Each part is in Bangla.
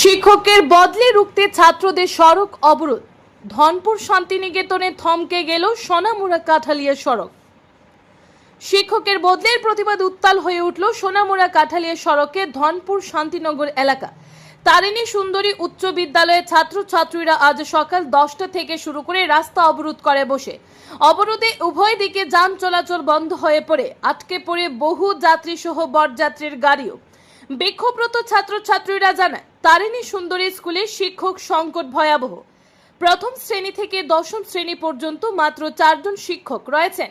শিক্ষকের বদলে রুখতে ছাত্রদের সড়ক অবরোধ। ধনপুর শান্তিনিকেতনে থমকে গেল সোনামুড়া কাঠালিয়া সড়ক। শিক্ষকের বদলের প্রতিবাদ উত্তাল হয়ে উঠল সোনামুড়া কাঠালিয়া সড়কে ধনপুর শান্তিনগর এলাকা। তারিণী সুন্দরী উচ্চ বিদ্যালয়ের ছাত্রছাত্রীরা আজ সকাল দশটা থেকে শুরু করে রাস্তা অবরোধ করে বসে। অবরোধে উভয় দিকে যান চলাচল বন্ধ হয়ে পড়ে। আটকে পড়ে বহু যাত্রী সহ বরযাত্রীর গাড়িও। বিক্ষোভরত ছাত্রছাত্রীরা জানায়, তারিণী সুন্দরী স্কুলে শিক্ষক সংকট ভয়াবহ। প্রথম শ্রেণি থেকে দশম শ্রেণি পর্যন্ত মাত্র চারজন শিক্ষক রয়েছেন।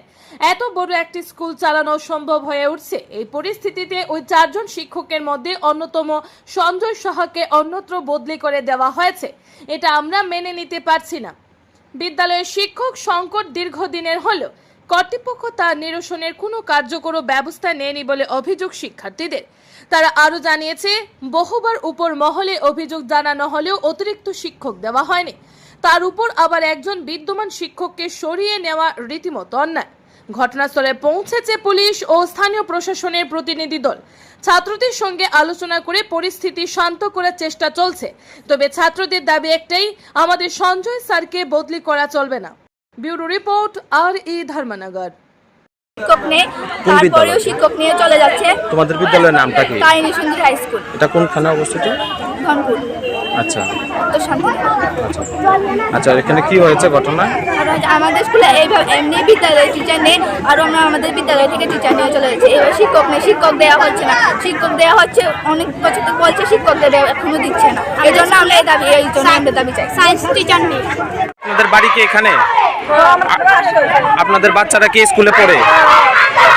এত বড় একটি স্কুল চালানো সম্ভব হয়ে উঠছে। এই পরিস্থিতিতে ওই চারজন শিক্ষকের মধ্যে অন্যতম সঞ্জয় সাহাকে অন্যত্র বদলি করে দেওয়া হয়েছে। এটা আমরা মেনে নিতে পারছি না। বিদ্যালয়ের শিক্ষক সংকট দীর্ঘদিনের হলেও কর্তৃপক্ষ তার নিরসনের কোনো কার্যকর ব্যবস্থা নেয়নি বলে অভিযোগ শিক্ষার্থীদের। তারা আরও জানিয়েছে, বহুবার উপর মহলে অভিযোগ জানানো হলেও অতিরিক্ত শিক্ষক দেওয়া হয়নি। তার উপর আবার একজন বিদ্যমান শিক্ষককে সরিয়ে নেওয়া রীতিমতো অন্যায়। ঘটনাস্থলে পৌঁছেছে পুলিশ ও স্থানীয় প্রশাসনের প্রতিনিধি দল। ছাত্রদের সঙ্গে আলোচনা করে পরিস্থিতি শান্ত করার চেষ্টা চলছে। তবে ছাত্রদের দাবি একটাই, আমাদের সঞ্জয় স্যারকে বদলি করা চলবে না। ব্যুরো রিপোর্ট আর ই ধর্মনগর। শিক্ষক নেই কোন তারপরেও শিক্ষক নিয়ে চলে যাচ্ছে তোমাদের বিদ্যালয়ের নামটা কি? কাহিনী সুন্দর হাই স্কুল। এটা কোনখানে অবস্থিত? ধনপুর আচ্ছা। তো শান্তি আচ্ছা এখানে কি হয়েছে ঘটনা? আর আমাদের স্কুলে এইভাবে এমনি বিদ্যালয়ে টিচার নেই আর আমরা আমাদের বিদ্যালয় থেকে টিচার নিয়ে চলে যাচ্ছে। এবার শিক্ষক নেই শিক্ষক দেওয়া হচ্ছে না। শিক্ষক দেওয়া হচ্ছে অনেক বছর থেকে বলছে শিক্ষক দেওয়া এখনও দিচ্ছে না। এই জন্য আমরা এই দাবি এই জন্য আমরা দাবি চাই। সায়েন্স টিচার নেই। আপনাদের বাড়ি কি এখানে? আপনাদের বাচ্চারা কি স্কুলে পড়ে?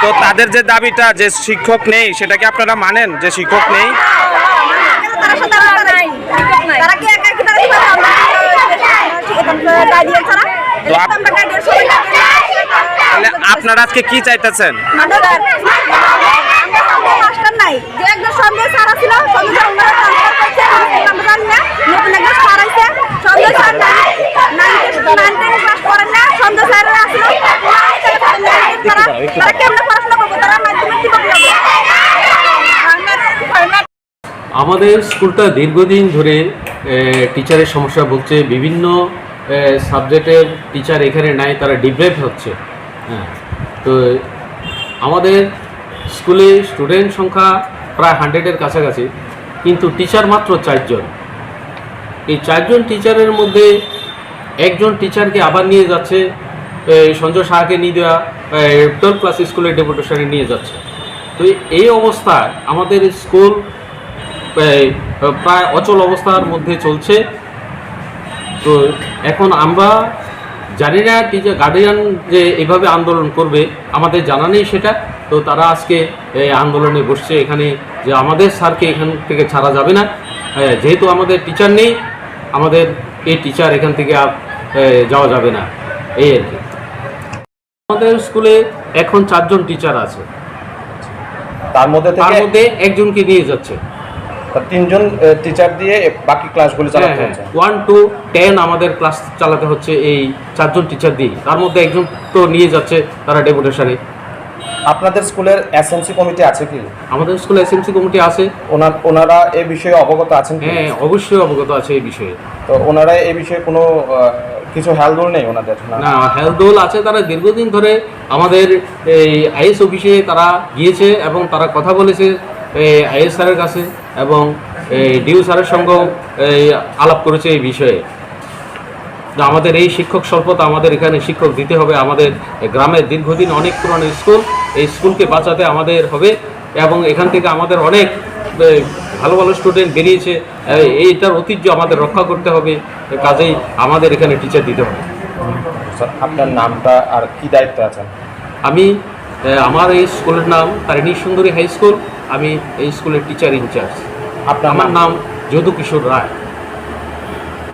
তো তাদের যে দাবিটা, যে শিক্ষক নেই, সেটা কি আপনারা মানেন? যে শিক্ষক নেই? আপনারা আজকে কি চাইতেছেন? নাই যে সন্দেহ স্যার ছিল সন্দেহ সন্দেহ না আসলো। তারা তারা পড়াশোনা করব? তারা মাধ্যমিক কি আমাদের স্কুলটা দীর্ঘদিন ধরে টিচারের সমস্যা ভুগছে। বিভিন্ন সাবজেক্টের টিচার এখানে নাই তারা ডিপ্রাইভ হচ্ছে। হ্যাঁ তো আমাদের স্কুলে স্টুডেন্ট সংখ্যা প্রায় হান্ড্রেডের কাছাকাছি কিন্তু টিচার মাত্র চারজন। এই চারজন টিচারের মধ্যে একজন টিচারকে আবার নিয়ে যাচ্ছে। সঞ্জয় শাহকে নিয়ে দেওয়া টুয়েলভ ক্লাস স্কুলের ডেপুটেশনে নিয়ে যাচ্ছে। তো এই অবস্থায় আমাদের স্কুল প্রায় অচল অবস্থার মধ্যে চলছে। তো এখন আমরা জানি না টিচার গার্ডিয়ান যে এভাবে আন্দোলন করবে, আমাদের জানা নেই সেটা। তো তারা আজকে আন্দোলনে বসছে এখানে যে আমাদের স্যারকে এখান থেকে ছাড়া যাবে না। যেহেতু আমাদের টিচার নেই, আমাদের এই টিচার এখান থেকে আর যাওয়া যাবে না। এই আর কি। আমাদের স্কুলে এখন চারজন টিচার আছে। তার মধ্যে তার থেকে মধ্যে একজনকে নিয়ে যাচ্ছে। তিনজন টিচার দিয়ে বাকি ক্লাসগুলো হ্যাঁ, চালাতে হচ্ছে ওয়ান টু টেন আমাদের ক্লাস চালাতে হচ্ছে এই চারজন টিচার দিয়ে। তার মধ্যে একজন তো নিয়ে যাচ্ছে তারা ডেপুটেশনে আপনাদের স্কুলের এসএমসি কমিটি আছে কি? আমাদের স্কুলে এসএমসি কমিটি আছে। ওনার ওনারা এই বিষয়ে অবগত আছেন কি? হ্যাঁ অবশ্যই অবগত আছে এই বিষয়ে। তো ওনারা এই বিষয়ে কোনো আহ, কিছু হেলদোল নেই ওনাদের, না? না হেলথ দোল আছে, তারা দীর্ঘদিন ধরে আমাদের এই আইএস অফিসে তারা গিয়েছে এবং তারা কথা বলেছে আইএস স্যারের কাছে এবং ডিউ স্যারের সঙ্গেও আলাপ করেছে এই বিষয়ে। আমাদের এই শিক্ষক স্বল্পতা আমাদের এখানে শিক্ষক দিতে হবে, আমাদের গ্রামের দীর্ঘদিন অনেক পুরনো স্কুল, এই স্কুলকে বাঁচাতে আমাদের হবে এবং এখান থেকে আমাদের অনেক ভালো ভালো স্টুডেন্ট বেরিয়েছে এইটার ঐতিহ্য আমাদের রক্ষা করতে হবে কাজেই আমাদের এখানে টিচার দিতে হবে। স্যার, আপনার নামটা আর কি দায়িত্ব আছেন? আমি আমার এই স্কুলের নাম তারিণী সুন্দরী হাই স্কুল আমি এই স্কুলের টিচার ইনচার্জ আপনার আমার নাম? যদু কিশোর রায়।